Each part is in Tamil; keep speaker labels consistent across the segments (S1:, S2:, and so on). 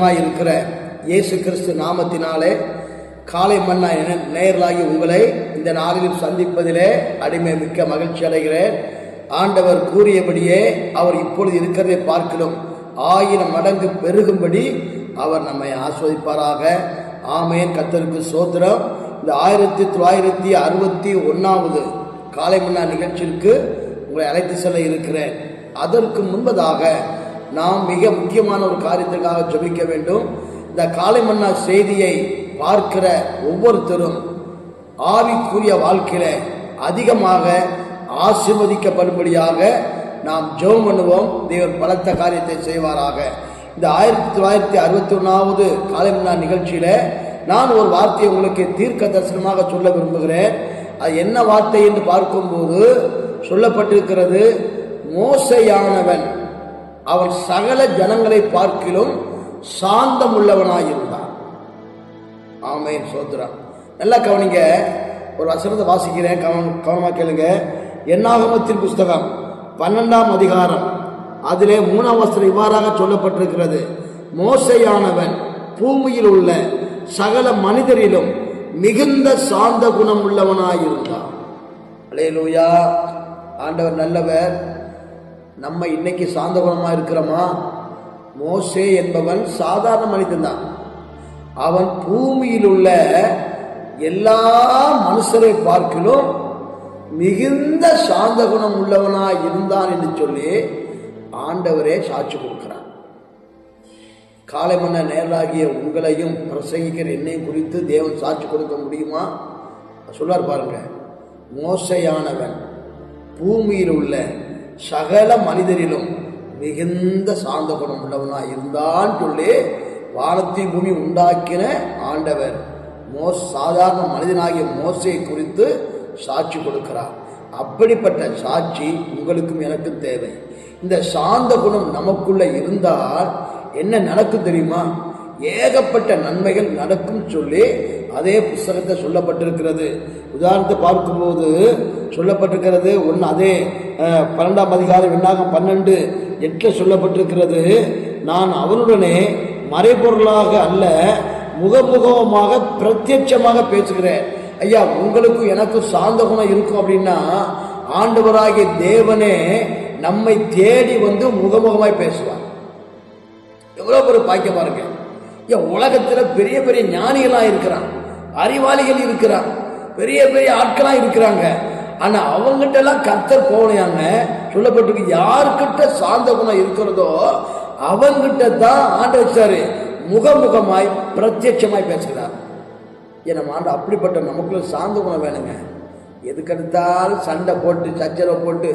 S1: ரட்சகருமாய் இருக்கிற இயேசு கிறிஸ்து நாமத்தினாலே காலை மன்னா என நேயர்களாகி உங்களை இந்த நாளிலும் சந்திப்பதிலே அடிமை மிக்க மகிழ்ச்சி அடைகிறேன். ஆண்டவர் கூறியபடியே அவர் இப்பொழுது இருக்கிறதை பார்க்கிறோம் ஆயிரம் மடங்கு பெருகும்படி அவர் நம்மை ஆஸ்வதிப்பாராக. ஆமையன் கத்தருக்கு சோத்திரம் இந்த ஆயிரத்தி தொள்ளாயிரத்தி அறுபத்தி ஒன்றாவது காலை மன்னா நிகழ்ச்சிக்கு உங்களை அழைத்து செல்ல இருக்கிறேன். அதற்கு முன்பதாக நாம் மிக முக்கியமான ஒரு காரியத்திற்காக ஜபிக்க வேண்டும். இந்த காலை மன்னா செய்தியை பார்க்கிற ஒவ்வொருத்தரும் ஆவிக்குரிய வாழ்க்கையில அதிகமாக ஆசிர்வதிக்கப்படும்படியாக நாம் ஜெபம் பண்ணுவோம். தேவன் பலத்த காரியத்தை செய்வாராக. இந்த ஆயிரத்தி தொள்ளாயிரத்தி அறுபத்தி ஒன்றாவது காலை மன்னா நிகழ்ச்சியில நான் ஒரு வார்த்தையை உங்களுக்கு தீர்க்க தரிசனமாக சொல்ல விரும்புகிறேன். அது என்ன வார்த்தை என்று பார்க்கும்போது சொல்லப்பட்டிருக்கிறது மோசையானவன் அவன் சகல ஜனங்களை பார்க்கிலும் சாந்தம் உள்ளவனாயிருந்தான் ஆமேன் சோத்ரா. நல்லா கவனிங்க. ஒரு வசனத்தை வாசிக்கிறேன். கவனம் கவனமாக கேளுங்க. என்னாகமத்தின் புஸ்தகம் பன்னெண்டாம் அதிகாரம். அதிலே மூணாம் வசனம் இவ்வாறாக சொல்லப்பட்டிருக்கிறது. மோசையானவன் பூமியில் உள்ள சகல மனிதரிலும் மிகுந்த சாந்த குணம் உள்ளவனாயிருந்தான் அலையலூயா. ஆண்டவர் நல்லவர். நம்ம இன்னைக்கு சாந்தகுணமாக இருக்கிறோமா? மோசே என்பவன் சாதாரண மனிதன் தான். அவன் பூமியில் உள்ள எல்லா மனுஷரை பார்க்கிலும் மிகுந்த சாந்த குணம் உள்ளவனா இருந்தான் என்று சொல்லி ஆண்டவரே சாட்சி கொடுக்கிறான் காலை மன்ன நேரலாகிய உங்களையும் பிரசங்கிக்கிற என்னையும் குறித்து தேவன் சாட்சி கொடுக்க முடியுமா? சொல்லார் பாருங்க. மோசையானவன் பூமியில் உள்ள சகல மனிதரிலும் மிகுந்த சாந்த குணம் உள்ளவனா இருந்தான் சொல்லி வானத்தை பூமி உண்டாக்கின ஆண்டவர். மோஸ் சாதாரண மனிதனாகிய மோசையை குறித்து சாட்சி கொடுக்கிறார். அப்படிப்பட்ட சாட்சி உங்களுக்கும் எனக்கும் தேவை. இந்த சாந்த குணம் நமக்குள்ள இருந்தால் என்ன நடக்கும் தெரியுமா? ஏகப்பட்ட நன்மைகள் நடக்கும் சொல்லி அதே புஸ்தகத்தை சொல்லப்பட்டிருக்கிறது. உதாரணத்தை பார்க்கும்போது சொல்லப்பட்டிருக்கிறது ஒன்று அதே பன்னெண்டாம் அதிகாரம் விண்ணாகம் பன்னெண்டு எட்டில் சொல்லப்பட்டிருக்கிறது நான் அவனுடனே மறைபொருளாக அல்ல முகமுகமாக பிரத்யட்சமாக பேசுகிறேன். ஐயா உங்களுக்கும் எனக்கும் சார்ந்த குணம் இருக்கும் அப்படின்னா ஆண்டவராகிய தேவனே நம்மை தேடி வந்து முகமுகமாய் பேசுவார். எவ்வளோ பெரிய பாக்கியமாக இருக்கேன் ஏன் உலகத்துல பெரிய பெரிய ஞானிகளா இருக்கிறான். அறிவாளிகள் இருக்கிறான். பெரிய பெரிய ஆட்களா இருக்கிறாங்க. ஆனா அவங்ககிட்ட எல்லாம் கத்தர் போகலையாங்க? சொல்லப்பட்டிருக்கு யாருக்கிட்ட சாந்த குணம் இருக்கிறதோ அவங்கிட்ட தான் ஆண்டு வச்சாரு. முகமுகமாய் பிரத்யட்சமாய் பேசுகிறார். ஏன்னா ஆண்டு அப்படிப்பட்ட நமக்குள்ள சாந்த குணம் வேணுங்க. எதுக்கெடுத்தாலும் சண்டை போட்டு சச்சரவை போட்டு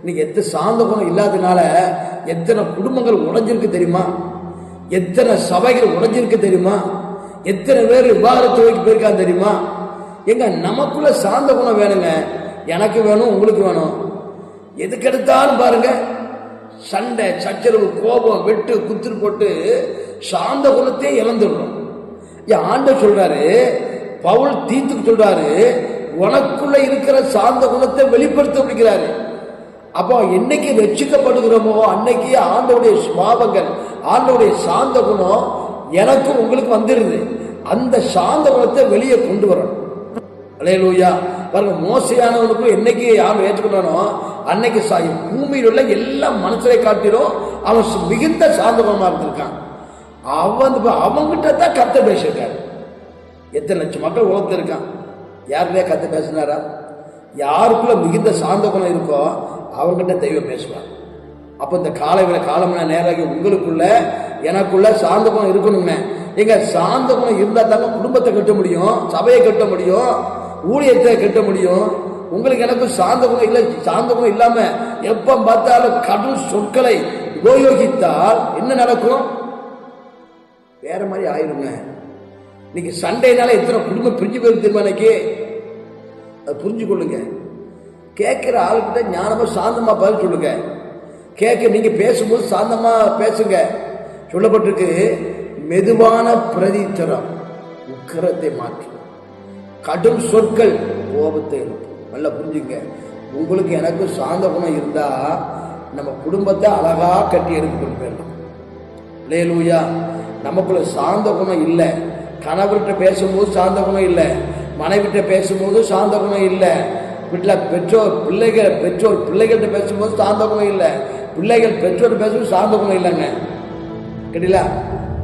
S1: இன்னைக்கு எத்தனை சாந்த குணம் இல்லாதனால எத்தனை குடும்பங்கள் உடஞ்சிருக்கு தெரியுமா? எத்தனை சபைகள் உடைஞ்சிருக்கு தெரியுமா? எத்தனை பேர் விவாகரத்து வைக்க போயிருக்கா தெரியுமா? எங்க நமக்குள்ள சாந்த குணம் வேணுங்க. எனக்கு வேணும் உங்களுக்கு வேணும். எதுக்கெடுத்தாலும் பாருங்க. சண்டை சச்சரவு கோபம் வெட்டு குத்துரு போட்டு சாந்த குணத்தையே இழந்துடுறோம். ஆண்ட சொல்றாரு பவுல் தீத்துக்கு சொல்றாரு உனக்குள்ள இருக்கிற சாந்த குணத்தை வெளிப்படுத்த முடிக்கிறாரு அப்போ என்னைக்கு ரட்சிக்கப்படுகிறோமோ அன்னைக்கு ஆண்டவுடைய சுபாவங்கள் ஆண்டவுடைய சாந்த குணம் எனக்கும் உங்களுக்கு வந்துடுது அந்த சாந்த குணத்தை வெளியே கொண்டு வரணும். அலையலூயா. பாருங்க மோசையானவனுக்கும் என்னைக்கு யார் ஏற்றுக்கொண்டானோ அன்னைக்கு சா பூமியில் உள்ள எல்லா மனுஷரை காட்டிலும் அவன் மிகுந்த மிகுந்த குணமாக இருந்திருக்கான். அவன் அவங்கிட்ட தான் கத்த பேசியிருக்காரு. எத்தனை லட்சம் மக்கள் உலகத்தில் இருக்கான். யாருமே கத்த பேசினாரா? யாருக்குள்ள மிகுந்த சாந்த குணம் இருக்கோ அவங்ககிட்ட தெய்வம் பேசுவார் அப்போ இந்த காலை வேலை காலம்னா நேராகி உங்களுக்குள்ள எனக்குள்ள சார்ந்த குணம் இருக்கணுங்க எங்க சார்ந்த குணம் இருந்தா தாங்க குடும்பத்தை கட்ட முடியும் சபையை கட்ட முடியும் ஊழியத்தை கட்ட முடியும். உங்களுக்கு எனக்கும் சாந்த குணம் இல்லை சார்ந்த குணம் இல்லாம எப்ப பார்த்தாலும் கடும் சொற்களை உபயோகித்தால் என்ன நடக்கும்? வேற மாதிரி ஆயிருங்க. இன்னைக்கு சண்டைனால எத்தனை குடும்பம் பிரிஞ்சு போயிருக்கு தெரியுமா இன்னைக்கு? அது புரிஞ்சு கொள்ளுங்க கேட்கிற ஆளுக்கிட்ட ஞானமா சாந்தமா பதில் சொல்லுங்க. கேட்க நீங்க பேசும்போது சாந்தமா பேசுங்க. சொல்லப்பட்டிருக்கு மெதுவான பிரதித்தரம் உக்கரத்தை மாற்றும். கடும் சொற்கள் கோபத்தை எழுப்பும். நல்லா புரிஞ்சுங்க. உங்களுக்கு எனக்கு சாந்த குணம் இருந்தா நம்ம குடும்பத்தை அழகா கட்டி எடுத்துக்கொண்டு போயிடலாம் லேலூயா நமக்குள்ள சாந்த குணம் இல்லை. கணவர்கிட்ட பேசும்போது சாந்த குணம் இல்லை. மனைவிட்ட பேசும்போது சாந்த குணம் இல்லை. வீட்டில் பெற்றோர் பிள்ளைகள் பெற்றோர் பிள்ளைகள்கிட்ட பேசும்போது சாந்த குணம் இல்லை. பிள்ளைகள் பெற்றோர் பேசும் சாந்த குணம் இல்லைங்க. கேட்டீங்களா?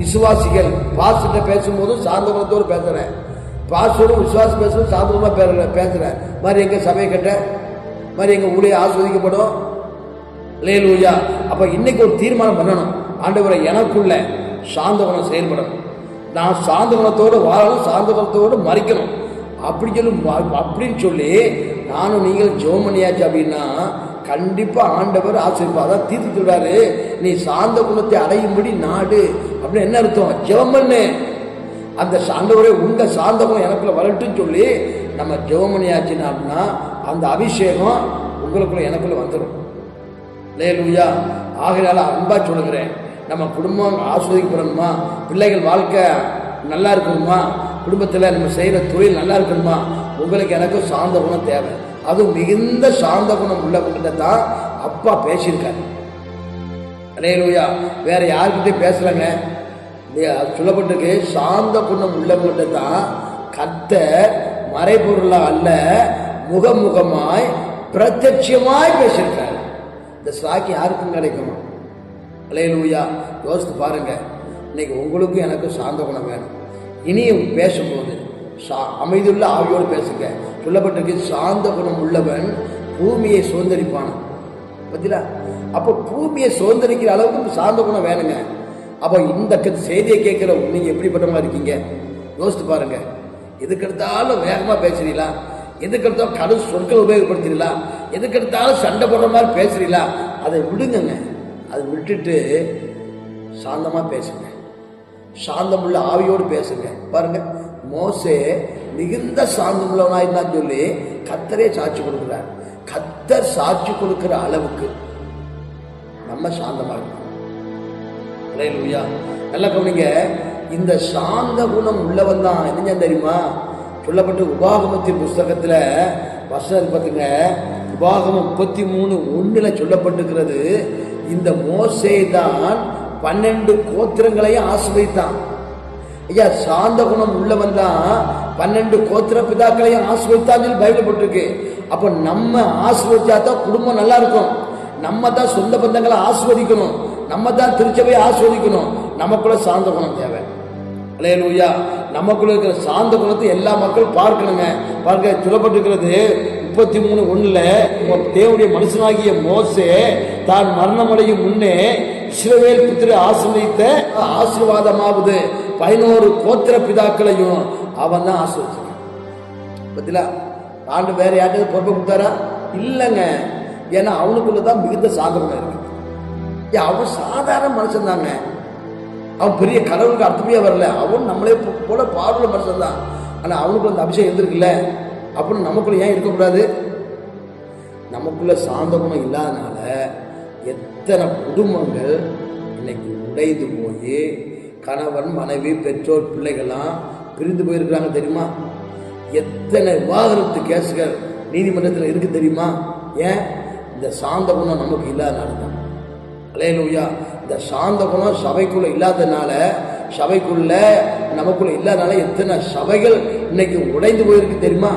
S1: விசுவாசிகள். பாசிட்ட பேசும்போது சாந்த குணத்தோடு பேசுகிறேன் பாஸ்டோடு விசுவாசி பேசும்போது சார்ந்த குணமாக பேசுறேன். பேசுகிறேன் மாதிரி எங்கள் சபை கட்ட மாதிரி எங்கள் ஊழியை ஆஸ்வதிக்கப்படும் லேலூயா அப்போ இன்னைக்கு ஒரு தீர்மானம் பண்ணணும். ஆண்டவரை எனக்குள்ள சாந்த குணம் செயல்படணும். நான் சாந்த குணத்தோடு வாழணும் சார்ந்த குணத்தோடு மறிக்கணும். அப்படி சொல்லி அப்படின்னு சொல்லி நானும் நீங்கள் ஜெபம் பண்ணியாச்சு அப்படின்னா கண்டிப்பா ஆண்டவர் ஆசீர்வாதம். அதான் தீர்த்து சொல்றாரு. நீ சாந்த குணத்தை அடையும்படி நாடு. அப்படின்னு என்ன அர்த்தம்? ஜெபம் பண்ணு அந்த சாண்டவரே உங்க சாந்த குணம் எனக்குள்ள சொல்லி நம்ம ஜெபம் பண்ணியாச்சுன்னா அப்படின்னா அந்த அபிஷேகம் உங்களுக்குள்ள எனக்குள்ள வந்துடும் லேலுயா ஆகையால அன்பா சொல்லுகிறேன். நம்ம குடும்பம் ஆஸ்வதிக்கப்படணுமா பிள்ளைகள் வாழ்க்கை நல்லா இருக்கணுமா குடும்பத்தில் நம்ம செய்கிற தொழில் நல்லா இருக்கணுமா உங்களுக்கு எனக்கு சாந்த குணம் தேவை. அது மிகுந்த சாந்த குணம் உள்ளவங்கிட்ட தான் அப்பா பேசியிருக்காரு. லேலூயா வேற யாருக்கிட்டையும் பேசுறாங்க அது சொல்லப்பட்டிருக்கு சாந்த குணம் உள்ளவங்கிட்ட தான் கத்த மறைபொருளா அல்ல முகமுகமாய் பிரத்யட்சியமாய் பேசியிருக்காரு. இந்த சாக்கி யாருக்கும் கிடைக்குமா? அலையலூயா யோசித்து பாருங்க. இன்னைக்கு உங்களுக்கும் எனக்கும் சாந்த குணம் வேணும். இனியும் பேசும்போது சா அமைதியுள்ள ஆவியோடு பேசுங்க. சொல்லப்பட்டிருக்கு சாந்த குணம் உள்ளவன் பூமியை சுதந்திரிப்பான. பார்த்தீங்களா அப்போ பூமியை சுதந்திரிக்கிற அளவுக்கு சாந்த குணம் வேணுங்க. அப்போ இந்த செய்தியை கேட்குற நீங்கள் எப்படிப்பட்டவங்களா இருக்கீங்க? யோசித்து பாருங்க. எதுக்கெடுத்தாலும் வேகமாக பேசுறீங்களா? எதுக்கு எடுத்தாலும் கடும் சொற்கள் உபயோகப்படுத்துறீங்களா? எதுக்கெடுத்தாலும் சண்டை போடுற மாதிரி பேசுறீங்களா? அதை விடுங்கங்க. அதை விட்டுட்டு சாந்தமாக பேசுங்க. சாந்தமுள்ள ஆவியோடு பேசுங்க. பாருங்க. மோசே மிகுந்த சாந்தமுள்ளவனாயிருந்தான் சொல்லி கத்தரே சாட்சி கொடுக்கிறார். கத்தர் சாட்சி கொடுக்கிற அளவுக்கு நம்ம சாந்தமா இருக்கணும். நல்லா கவனிங்க. இந்த சாந்த குணம் உள்ளவன் தான் என்ன தெரியுமா? சொல்லப்பட்டு உபாகமத்தின் புஸ்தகத்துல வசனம் பார்த்துங்க உபாகமம் முப்பத்தி மூணு ஒன்றுல சொல்லப்பட்டிருக்கிறது இந்த மோசே தான் பன்னெண்டு கோத்திரங்களையும் ஆசிரியத்தான் ஐயா சாந்த குணம் உள்ளவன் தான் பன்னெண்டு கோத்திர பிதாக்களையும் ஆசிர்வதித்தான்னு சொல்லி பைபிள் போட்டிருக்கு. அப்போ நம்ம ஆசிர்வதிச்சா தான் குடும்பம் நல்லா இருக்கும். நம்ம தான் சொந்த பந்தங்களை ஆஸ்வதிக்கணும் நம்ம தான் திருச்சபையை ஆஸ்வதிக்கணும் நமக்குள்ள சாந்த குணம் தேவை. அலையலூயா நமக்குள்ள இருக்கிற சாந்த குணத்தை எல்லா மக்களும் பார்க்கணுங்க. பார்க்க சொல்லப்பட்டிருக்கிறது முப்பத்தி மூணு ஒண்ணுல தேவனுடைய மனுஷனாகிய மோசே தான் மரணமடையும் முன்னே இஸ்ரவேல் புத்திர ஆசிர்வதித்த ஆசீர்வாதமாவது. பதினோரு கோத்திர பிதாக்களையும் அவன் தான் ஆசிர்வதிச்சான் பத்திலா ஆண்டு வேற யார்கிட்ட பொறுப்பை கொடுத்தாரா? இல்லைங்க. ஏன்னா அவனுக்குள்ள தான் மிகுந்த சாதகம் இருக்கு. அவன் சாதாரண மனுஷன் தாங்க. அவன் பெரிய கடவுளுக்கு அர்த்தமே வரல. அவன் நம்மளே போல பார்வையுள்ள மனுஷன் தான். ஆனா அவனுக்கு அந்த அபிஷேகம் இருந்திருக்குல்ல? அப்படின்னு நமக்குள்ள ஏன் இருக்கக்கூடாது? நமக்குள்ள சாந்த குணம் இல்லாதனால எத்தனை குடும்பங்கள் இன்னைக்கு உடைந்து போய் கணவன் மனைவி பெற்றோர் பிள்ளைகள்லாம் பிரிந்து போயிருக்கிறாங்க தெரியுமா? எத்தனை விவாகரத்து கேஸுகள் நீதிமன்றத்தில் இருக்கு தெரியுமா? ஏன்? இந்த சாந்த குணம் நமக்கு இல்லாதனால தான். அலையலூயா. இந்த சாந்த குணம் சபைக்குள்ளே இல்லாதனால சபைக்குள்ள நமக்குள்ள இல்லாதனால எத்தனை சபைகள் இன்னைக்கு உடைந்து போயிருக்கு தெரியுமா?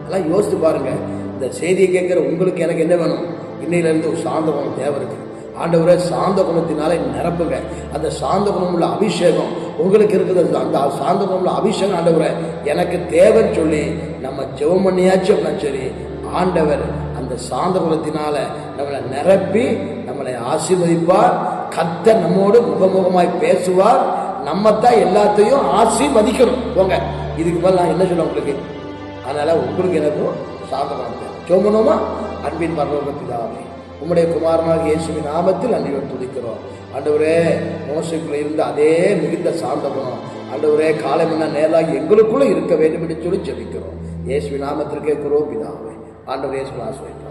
S1: அதெல்லாம் யோசித்து பாருங்க. இந்த செய்தியை கேட்குற உங்களுக்கு எனக்கு என்ன வேணும்? இன்னையிலேருந்து ஒரு சாந்த குணம் தேவை இருக்குது ஆண்டவரை சாந்த குணத்தினால நிரப்புங்க. அந்த சாந்த குணம் உள்ள அபிஷேகம் உங்களுக்கு இருக்குது. அந்த- சாந்த குணம் உள்ள அபிஷேகம் ஆண்டவரை எனக்கு தேவைன்னு சொல்லி நம்ம ஜெபம் பண்ணியாச்சும் அப்படின்னா சரி ஆண்டவர் அந்த சாந்த குணத்தினால நம்மளை நிரப்பி நம்மளை ஆசீர்வதிப்பார். கத்த நம்மோடு முகமுகமாய் பேசுவார். நம்ம தான் எல்லாத்தையும் ஆசீர்வதிக்கணும். போங்க இதுக்கு மேலே நான் என்ன சொல்ல உங்களுக்கு? அதனால உங்களுக்கு எனக்கும் சாந்த குணம் தேவை. சோமனோமா அன்பின் பரலோக பிதாவே உம்முடைய குமாரனாக இயேசுவின் நாமத்தில் அன்றையோடு துதிக்கிறோம். ஆண்டவரே மோசைக்குள்ள இருந்த அதே மிகுந்த சாந்த குணம் ஆண்டவரே காலை முன்ன நேராக எங்களுக்குள்ளே இருக்க வேண்டும் என்று சொல்லி ஜெபிக்கிறோம். இயேசுவின் நாமத்திற்கே குரோபிதாவே ஆண்டவர் இயேசு ஆசிரியர்